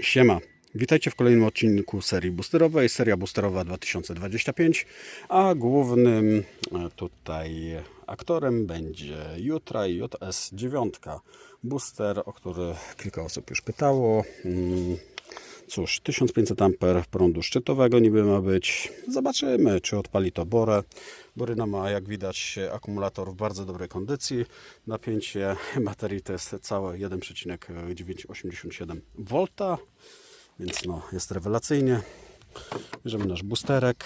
Siema. Witajcie w kolejnym odcinku serii boosterowej, seria boosterowa 2025, a głównym e, tutaj aktorem będzie Jutra i JS 9 booster, o który kilka osób już pytało. Cóż, 1500 A prądu szczytowego niby ma być. Zobaczymy, czy odpali to Borę. Boryna ma, jak widać, akumulator w bardzo dobrej kondycji. Napięcie baterii to jest całe 1,987 V, więc no, jest rewelacyjnie. Bierzemy nasz boosterek.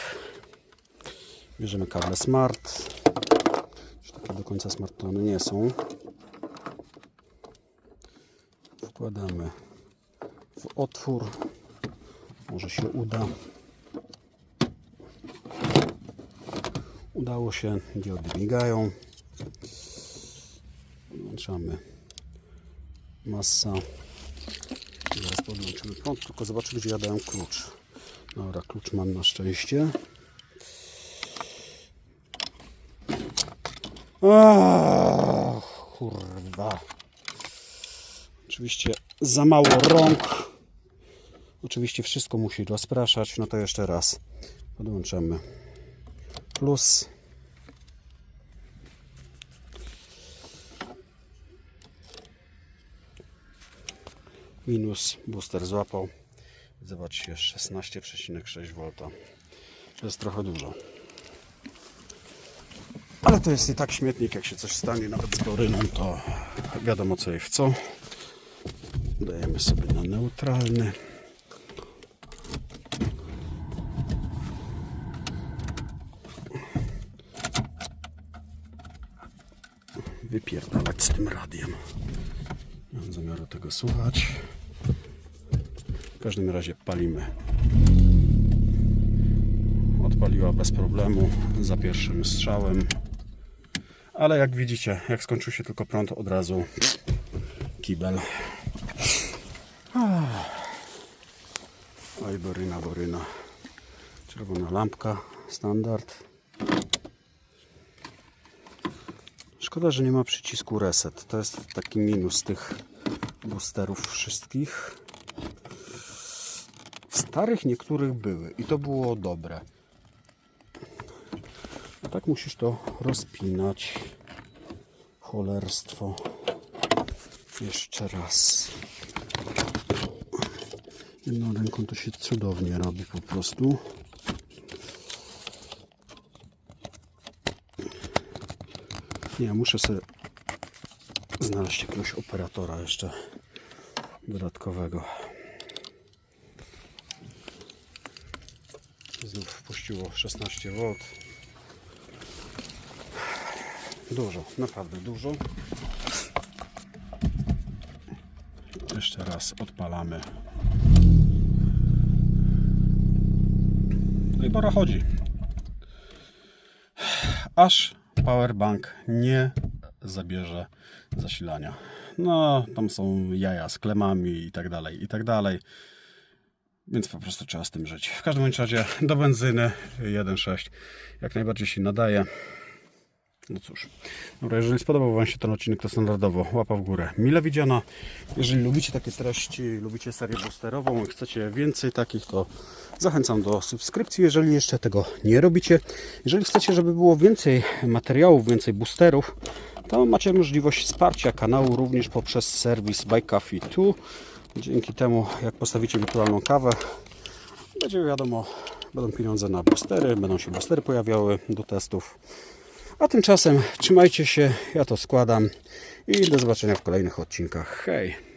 Bierzemy kable smart. Już takie do końca smart one nie są. Wkładamy w otwór. Może się uda. Udało się, diody migają. Podłączamy masa. Zaraz podłączymy prąd, tylko zobaczę gdzie ja dałem klucz. Dobra, klucz mam na szczęście. Aaaa, kurwa. Oczywiście za mało rąk. Oczywiście wszystko musi rozpraszać. No to jeszcze raz podłączamy plus. Minus booster złapał. Zobaczcie 16,6 V. To jest trochę dużo. Ale to jest i tak śmietnik, jak się coś stanie, nawet z boryną, to wiadomo co i w co. Dajemy sobie na neutralny. Wypierdalać z tym radiem. Nie mam zamiaru tego słuchać. W każdym razie palimy. Odpaliła bez problemu za pierwszym strzałem. Ale jak widzicie, jak skończył się tylko prąd, od razu kibel. Oj, boryna, boryna. Czerwona lampka, standard. Szkoda, że nie ma przycisku reset. To jest taki minus tych boosterów wszystkich. W starych niektórych były i to było dobre. A tak musisz to rozpinać. Cholerstwo. Jeszcze raz. Jedną ręką to się cudownie robi po prostu. Nie, muszę sobie znaleźć jakiegoś operatora jeszcze dodatkowego. Znów wpuściło 16 V. Dużo, naprawdę dużo. Jeszcze raz odpalamy. No i pora chodzi. Aż powerbank nie zabierze zasilania. No, tam są jaja z klemami i tak dalej, i tak dalej. Więc po prostu trzeba z tym żyć. W każdym razie do benzyny 1.6 jak najbardziej się nadaje. No cóż, dobra, jeżeli spodobał Wam się ten odcinek, to standardowo łapa w górę, mile widziana. Jeżeli lubicie takie treści, lubicie serię boosterową, chcecie więcej takich, to zachęcam do subskrypcji, jeżeli jeszcze tego nie robicie. Jeżeli chcecie, żeby było więcej materiałów, więcej boosterów, to macie możliwość wsparcia kanału również poprzez serwis Buy Coffee 2. Dzięki temu, jak postawicie wirtualną kawę, będzie wiadomo, będą pieniądze na boostery, będą się boostery pojawiały do testów. A tymczasem trzymajcie się, ja to składam i do zobaczenia w kolejnych odcinkach. Hej!